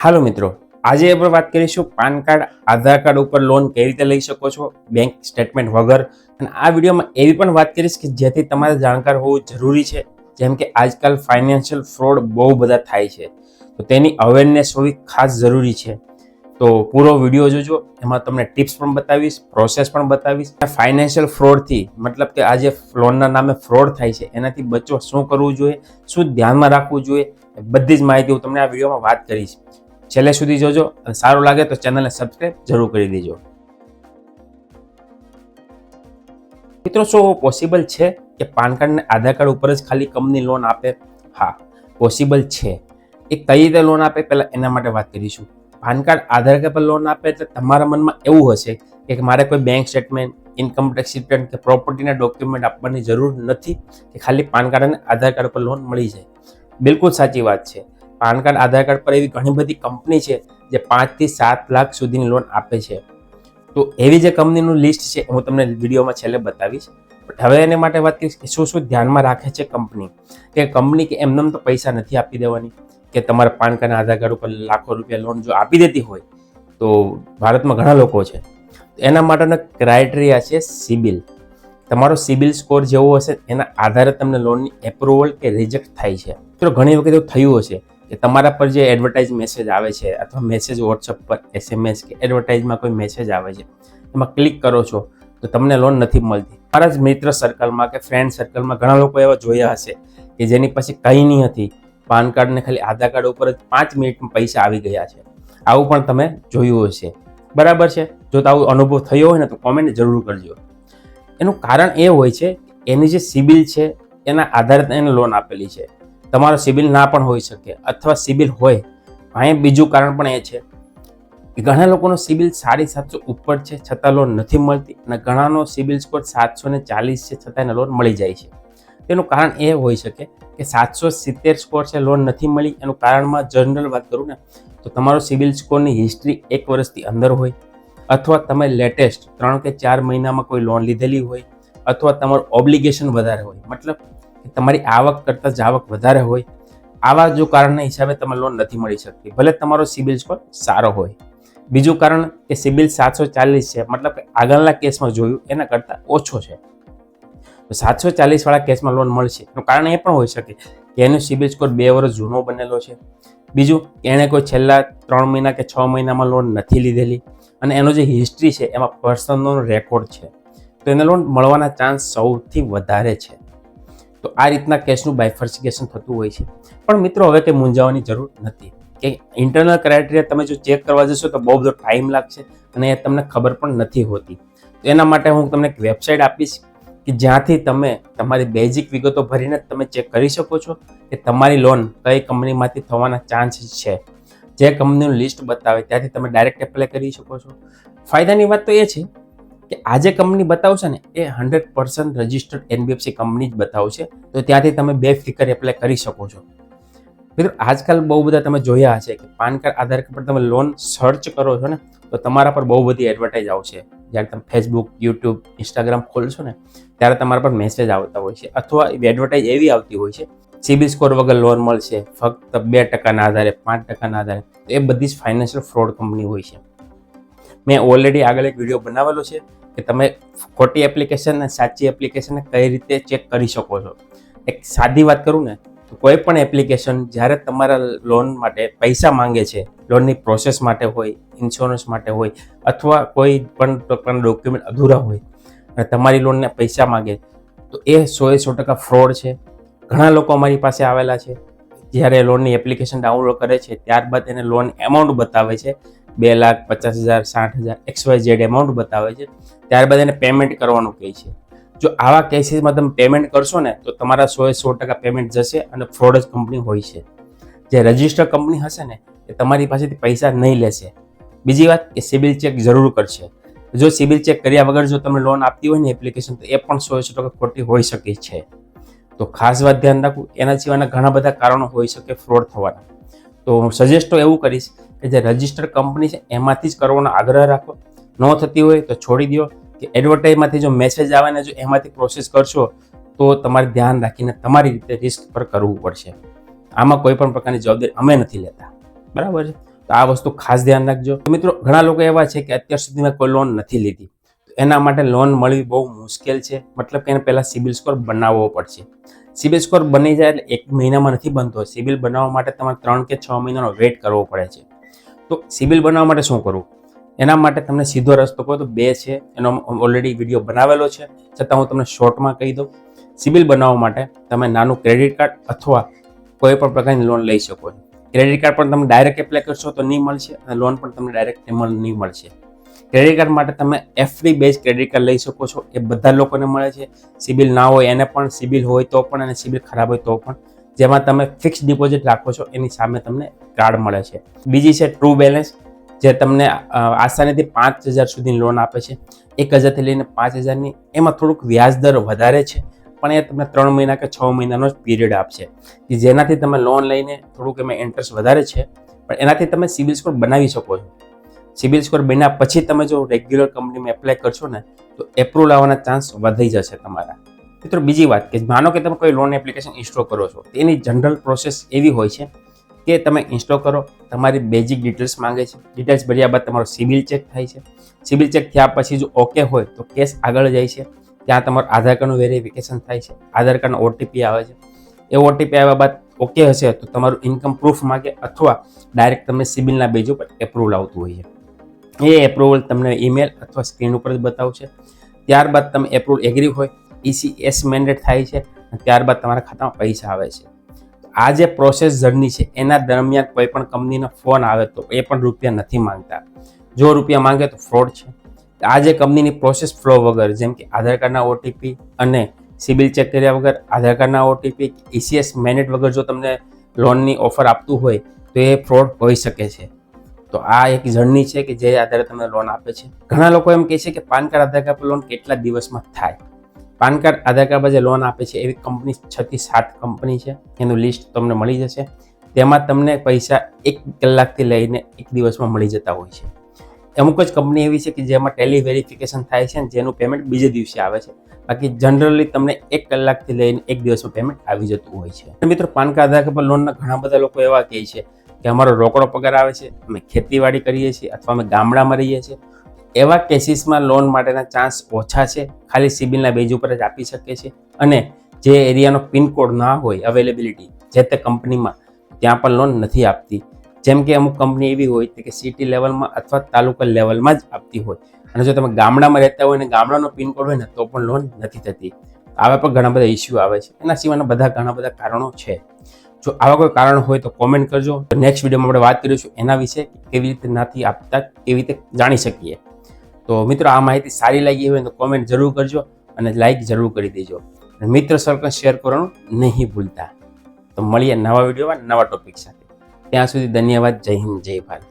હાલો મિત્રો, આજે આપણે વાત કરીશું પાન કાર્ડ, આધાર કાર્ડ ઉપર લોન કઈ રીતે લઈ શકો છો બેંક સ્ટેટમેન્ટ વગર. અને આ વિડીયોમાં એવી પણ વાત કરીશ કે જેથી તમારે જાણકાર હોવું જરૂરી છે, જેમ કે આજકાલ ફાઇનાન્શિયલ ફ્રોડ બહુ બધા થાય છે. તો તેની અવેરનેસ હોવી ખાસ જરૂરી છે. તો પૂરો વીડિયો જોજો, એમાં તમને ટિપ્સ પણ બતાવીશ પ્રોસેસ પણ બતાવીશ. ફાઇનાન્શિયલ ફ્રોડથી મતલબ કે આ જે લોનના નામે ફ્રોડ થાય છે, એનાથી બચવા શું કરવું જોઈએ, શું ધ્યાનમાં રાખવું જોઈએ, બધી જ માહિતી હું તમને આ વિડીયોમાં વાત કરીશ. છેલ્લે સુધી જોજો અને સારું લાગે તો ચેનલને સબસ્ક્રાઈબ જરૂર કરી દેજો. મિત્રો, શું પોસિબલ છે કે પાન કાર્ડને આધાર કાર્ડ ઉપર જ ખાલી કંપની લોન આપે? હા પોસિબલ છે. એ કઈ રીતે લોન આપે પહેલાં એના માટે વાત કરીશું. પાન કાર્ડ આધાર કાર્ડ પર લોન આપે એટલે તમારા મનમાં એવું હશે કે મારે કોઈ bank statement income tax return કે પ્રોપર્ટીના ડોક્યુમેન્ટ આપવાની જરૂર નથી કે ખાલી પાન કાર્ડ અને આધાર કાર્ડ પર લોન મળી જાય. બિલકુલ સાચી વાત છે. પાન કાર્ડ, આધાર કાર્ડ પર એવી ઘણી બધી કંપની છે જે પાંચથી સાત લાખ સુધીની લોન આપે છે. તો એવી જે કંપનીનું લિસ્ટ છે, હું તમને વિડીયોમાં છેલ્લે બતાવીશ. બટ હવે એને માટે વાત કરીશ કે શું શું ધ્યાનમાં રાખે છે કંપની? કે કંપની કે એમને તો પૈસા નથી આપી દેવાની? કે તમારા પાન કાર્ડ આધાર કાર્ડ ઉપર લાખો રૂપિયા લોન જો આપી દેતી હોય, તો ભારતમાં ઘણા લોકો છે. એના માટેના ક્રાઇટેરિયા છે સિબિલ તમારો સિબિલ સ્કોર જેવો હશે, એના આધારે તમને લોનની એપ્રુવલ કે રિજેક્ટ થાય છે. તો ઘણી વખત એવું થયું હશે કે તમારા પર જે એડવર્ટાઇઝ મેસેજ આવે છે અથવા મેસેજ વોટ્સઅપ પર એસએમએસ કે એડવર્ટાઇઝમાં કોઈ મેસેજ આવે છે, એમાં ક્લિક કરો છો, તો તમને લોન નથી મળતી. મારા જ મિત્ર સર્કલમાં કે ફ્રેન્ડ સર્કલમાં ઘણા લોકો એવા જોયા હશે કે જેની પાસે કંઈ નહીં હતી, પાન કાર્ડને ખાલી આધાર કાર્ડ ઉપર જ પાંચ મિનિટમાં પૈસા આવી ગયા છે. આવું પણ તમે જોયું હશે. બરાબર છે? જો તો આવું અનુભવ થયો હોય ને તો કોમેન્ટ જરૂર કરજો. એનું કારણ એ હોય છે એની જે સિબિલ છે, એના આધારે એને લોન આપેલી છે. તમારો સિબિલ ના પણ હોઈ શકે અથવા સિબિલ હોય. અહીં બીજું કારણ પણ એ છે કે ઘણા લોકોનો સિબિલ સાડી સાતસો ઉપર છે, છતાં લોન નથી મળતી અને ઘણાનો સિબિલ સ્કોર સાતસો ને ચાલીસ છે, છતાં એને લોન મળી જાય છે. તેનું કારણ એ હોઈ શકે કે સાતસો સિત્તેર સ્કોર છે લોન નથી મળી. એનું કારણમાં જનરલ વાત કરું ને, તો તમારો સિબિલ સ્કોરની હિસ્ટ્રી એક વર્ષથી અંદર હોય અથવા તમે લેટેસ્ટ ત્રણ કે ચાર મહિનામાં કોઈ લોન લીધેલી હોય અથવા તમારું ઓબ્લિગેશન વધારે હોય. મતલબ કે તમારી આવક કરતાં જાવક વધારે હોય, આવા જો કારણના હિસાબે તમે લોન નથી મળી શકતી. ભલે તમારો સિબિલ સ્કોર સારો હોય. બીજું કારણ કે સિબિલ સાતસો ચાલીસ છે, મતલબ કે આગળના કેસમાં જોયું, એના કરતાં ઓછો છે. તો સાતસો ચાલીસવાળા કેસમાં લોન મળશે. એનું કારણ એ પણ હોઈ શકે કે એનો સિબિલ સ્કોર બે વર્ષ જૂનો બનેલો છે. બીજું, એણે કોઈ છેલ્લા ત્રણ મહિના કે છ મહિનામાં લોન નથી લીધેલી અને એનો જે હિસ્ટ્રી છે, એમાં પર્સનલનો રેકોર્ડ છે. તો એને લોન મળવાના ચાન્સ સૌથી વધારે છે. તો આ રીતના કેસનું બાયફર્સિકેશન થતું હોય છે. પણ મિત્રો, હવે તે મૂંઝાવાની જરૂર નથી. કે ઇન્ટરનલ ક્રાઇટેરિયા તમે જો ચેક કરવા જશો તો બહુ બધો ટાઈમ લાગશે અને એ તમને ખબર પણ નથી હોતી. તો એના માટે હું તમને એક વેબસાઇટ આપીશ કે જ્યાંથી તમે તમારી બેઝિક વિગતો ભરીને તમે ચેક કરી શકો છો કે તમારી લોન કઈ કંપનીમાંથી થવાના ચાન્સ છે. જે કંપનીનું લિસ્ટ બતાવે, ત્યાંથી તમે ડાયરેક્ટ એપ્લાય કરી શકો છો. ફાયદાની વાત તો એ છે કે આ જે કંપની બતાવશે ને, એ hundred percent registered NBFC company જ બતાવશે. તો ત્યાંથી તમે બે ફિકર એપ્લાય કરી શકો છો. મિત્રો, આજકાલ બહુ બધા તમે જોયા હશે કે પાન કાર્ડ આધાર કાર્ડ પર તમે લોન સર્ચ કરો છો ને, તો તમારા પર બહુ બધી એડવર્ટાઇઝ આવશે. જ્યારે તમે ફેસબુક યુટ્યુબ ઇન્સ્ટાગ્રામ ખોલશો ને, ત્યારે તમારા પર મેસેજ આવતા હોય છે. અથવા એડવર્ટાઇઝ એવી આવતી હોય છે સિબિલ સ્કોર વગર લોન મળશે, ફક્ત બે ટકાના આધારે, પાંચ ટકાના આધારે, તો એ બધી જ ફાઇનાન્શિયલ ફ્રોડ કંપની હોય છે. મેં ઓલરેડી આગળ એક વીડિયો બનાવેલો છે કે તમે ખોટી એપ્લિકેશન અને સાચી એપ્લિકેશનને કઈ રીતે ચેક કરી શકો છો. એક સાદી વાત કરું ને, તો કોઈ પણ એપ્લિકેશન જ્યારે તમારા લોન માટે પૈસા માંગે છે લોનની પ્રોસેસ માટે હોય ઇન્સ્યોરન્સ માટે હોય, અથવા કોઈ પણ પ્રકારના ડોક્યુમેન્ટ અધૂરા હોય, અને તમારી લોનને પૈસા માંગે, તો એ સોએ સો ટકા ફ્રોડ છે. ઘણા લોકો અમારી પાસે આવેલા છે. જ્યારે લોનની એપ્લિકેશન ડાઉનલોડ કરે છે, ત્યારબાદ એને લોન એમાઉન્ટ બતાવે છે. બે લાખ પચાસ હજાર, સાઠ હજાર, એક્સ વાય ઝેડ એમાઉન્ટ બતાવે છે. ત્યારબાદ એને પેમેન્ટ કરવાનું કહે છે. જો આવા કેસીસમાં તમે પેમેન્ટ કરશો ને, તો તમારા સો એ સો ટકા પેમેન્ટ જશે અને ફ્રોડ જ કંપની હોય છે. જે રજિસ્ટર કંપની હશે ને, એ તમારી પાસેથી પૈસા નહીં લેશે. બીજી વાત કે સિબિલ ચેક જરૂર કરશે. જો સિબિલ ચેક કર્યા વગર જો તમે લોન આપતી હોય ને એપ્લિકેશન તો એ પણ સો સો ટકા ખોટી હોઈ શકે છે. તો ખાસ વાત ધ્યાન રાખવું, એના સિવાયના ઘણા બધા કારણો હોઈ શકે ફ્રોડ થવાના. તો હું સજેસ્ટ તો એવું કરીશ કે જે રજિસ્ટર કંપની છે, એમાંથી જ કરવાનો આગ્રહ રાખો. ન થતી હોય તો છોડી દો કે એડવર્ટાઇઝમાંથી જો મેસેજ આવે ને જો એમાંથી પ્રોસેસ કરશો, તો તમારે ધ્યાન રાખીને તમારી રીતે રિસ્ક પર કરવું પડશે. આમાં કોઈ પણ પ્રકારની જવાબદારી અમે નથી લેતા. બરાબર છે? તો આ વસ્તુ ખાસ ધ્યાન રાખજો. મિત્રો, ઘણા લોકો એવા છે કે અત્યાર સુધીમાં કોઈ લોન નથી લીધી. એના માટે લોન મળવી બહુ મુશ્કેલ છે. મતલબ કે એને પહેલાં સિબિલ સ્કોર બનાવવો પડશે. સિબિલ સ્કોર બની જાય એટલે એક મહિનામાં નથી બનતો. સિબિલ બનાવવા માટે તમારે ત્રણ કે છ મહિનાનો વેઇટ કરવો પડે છે. તો સિબિલ બનાવવા માટે શું કરવું? એના માટે તમને સીધો રસ્તો કહો તો બે છે. એનો ઓલરેડી વીડિયો બનાવેલો છે. છતાં હું તમને શોર્ટમાં કહી દઉં. સિબિલ બનાવવા માટે તમે નાનું ક્રેડિટ કાર્ડ અથવા કોઈ પણ પ્રકારની લોન લઈ શકો છો. ક્રેડિટ કાર્ડ પણ તમે ડાયરેક્ટ એપ્લાય કરશો તો નહીં મળશે અને લોન પણ તમને ડાયરેક્ટ નહીં મળશે. ક્રેડિટ કાર્ડ માટે તમે એફડી બેઝ ક્રેડિટ કાર્ડ લઈ શકો છો. એ બધા લોકોને મળે છે. સિબિલ ના હોય એને પણ સિબિલ હોય તો પણ અને સિબિલ ખરાબ હોય તો પણ. જેમાં તમે ફિક્સ ડિપોઝિટ રાખો છો, એની સામે તમને કાર્ડ મળે છે. બીજી છે ટ્રુ બેલેન્સ જે તમને આસાનીથી પાંચ હજાર સુધી લોન આપે છે. એક હજારથી લઈને પાંચ હજારની એમાં થોડુંક વ્યાજ દર વધારે છે, પણ એ તમને ત્રણ મહિના કે છ મહિનાનો જ પીરિયડ આપશે. કે જેનાથી તમે લોન લઈને થોડુંક એમાં ઇન્ટરેસ્ટ વધારે છે, પણ એનાથી તમે સિબિલ સ્કોર બનાવી શકો છો. સિબિલ સ્કોર બન્યા પછી તમે જો રેગ્યુલર કંપનીમાં એપ્લાય કરશો ને, તો એપ્રુવલ આવવાના ચાન્સ વધી જશે તમારા. મિત્રો, બીજી વાત કે માનો કે તમે કોઈ લોન એપ્લિકેશન ઇન્સ્ટોલ કરો છો, તેની જનરલ પ્રોસેસ એવી હોય છે કે તમે ઇન્સ્ટોલ કરો, તમારી બેઝિક ડિટેલ્સ માંગે છે ડિટેલ્સ ભર્યા બાદ તમારો સિબિલ ચેક થાય છે. સિબિલ ચેક થયા પછી જો ઓકે હોય તો કેસ આગળ જાય છે, ત્યાં તમારું આધાર કાર્ડનું વેરિફિકેશન થાય છે, આધાર કાર્ડનો ઓટીપી આવે છે. એ ઓટીપી આવ્યા બાદ ઓકે હશે તો તમારું ઇન્કમ પ્રૂફ માગે અથવા ડાયરેક્ટ તમને સિબિલના બેજ ઉપર એપ્રુવલ આવતું હોય છે. એ એપ્રુવલ તમને ઈમેલ અથવા સ્ક્રીન ઉપર જ બતાવશે. ત્યારબાદ તમે એપ્રુવલ એગ્રી હોય ઈસીએસ મેન્ડેટ થાય છે ત્યારબાદ તમારા ખાતામાં પૈસા આવે છે. આ જે પ્રોસેસ જર્ની છે, એના દરમિયાન કોઈ પણ કંપનીનો ફોન આવે તો એ પણ રૂપિયા નથી માંગતા. જો રૂપિયા માંગે તો ફ્રોડ છે. આ જે કંપનીની પ્રોસેસ ફ્લો વગર, જેમ કે આધાર કાર્ડના ઓટીપી અને સિબિલ ચેક કર્યા વગર, આધાર કાર્ડના ઓટીપી ઈસીએસ મેનેટ વગર જો તમને લોનની ઓફર આપતું હોય, તો એ ફ્રોડ હોઈ શકે છે. તો આ એક જર્ની છે કે જે આધારે તમને લોન આપે છે. ઘણા લોકો એમ કહે છે કે પાન કાર્ડ, આધાર કાર્ડ પર લોન કેટલા દિવસમાં થાય? પાન કાર્ડ, આધાર કાર્ડ પર જે લોન આપે છે, એવી કંપની છ થી સાત કંપની છે. એનું લિસ્ટ તમને મળી જશે. તેમાં તમને પૈસા એક કલાકથી લઈને એક દિવસમાં મળી જતા હોય છે. અમુક જ કંપની એવી છે કે જેમાં ટેલી વેરિફિકેશન થાય છે જેનું પેમેન્ટ બીજે દિવસે આવે છે. બાકી જનરલી તમને એક કલાકથી લઈને એક દિવસમાં પેમેન્ટ આવી જતું હોય છે. મિત્રો, પાન કાર્ડ, આધાર કાર્ડ પર લોનના ઘણા બધા લોકો એવા કહે છે કે અમારો રોકડો પગાર આવે છે, અમે ખેતીવાડી કરીએ છીએ અથવા અમે ગામડામાં રહીએ છીએ, એવા કેસીસમાં લોન માટેના ચાન્સ ઓછા છે. ખાલી સિબિલના બેઝ ઉપર જ આપી શકે છે અને જે એરિયાનો પિનકોડ ના હોય અવેલેબિલિટી જે તે કંપનીમાં, ત્યાં પણ લોન નથી આપતી. જેમ કે અમુક કંપની એવી હોય કે સિટી લેવલમાં અથવા તાલુકા લેવલમાં જ આપતી હોય. અને જો તમે ગામડામાં રહેતા હોય અને ગામડાનો પિનકોડ હોય ને, તો પણ લોન નથી થતી. આવા પણ ઘણા બધા ઇસ્યુ આવે છે. એના સિવાયના બધા ઘણા બધા કારણો છે. જો આવા કોઈ કારણ હોય તો કોમેન્ટ કરજો. નેક્સ્ટ વિડીયોમાં આપણે વાત કરીશું એના વિશે કેવી રીતે નથી આપતા, કેવી રીતે જાણી શકીએ. તો મિત્રો, આ માહિતી સારી લાગી હોય તો કોમેન્ટ જરૂર કરજો અને લાઇક જરૂર કરી દેજો. મિત્ર સર્કલ શેર કરવાનું નહીં ભૂલતા. તો મળીએ નવા વિડીયોમાં નવા ટોપિક સાથે. ત્યાં સુધી ધન્યવાદ. જય હિન્દ, જય ભારત.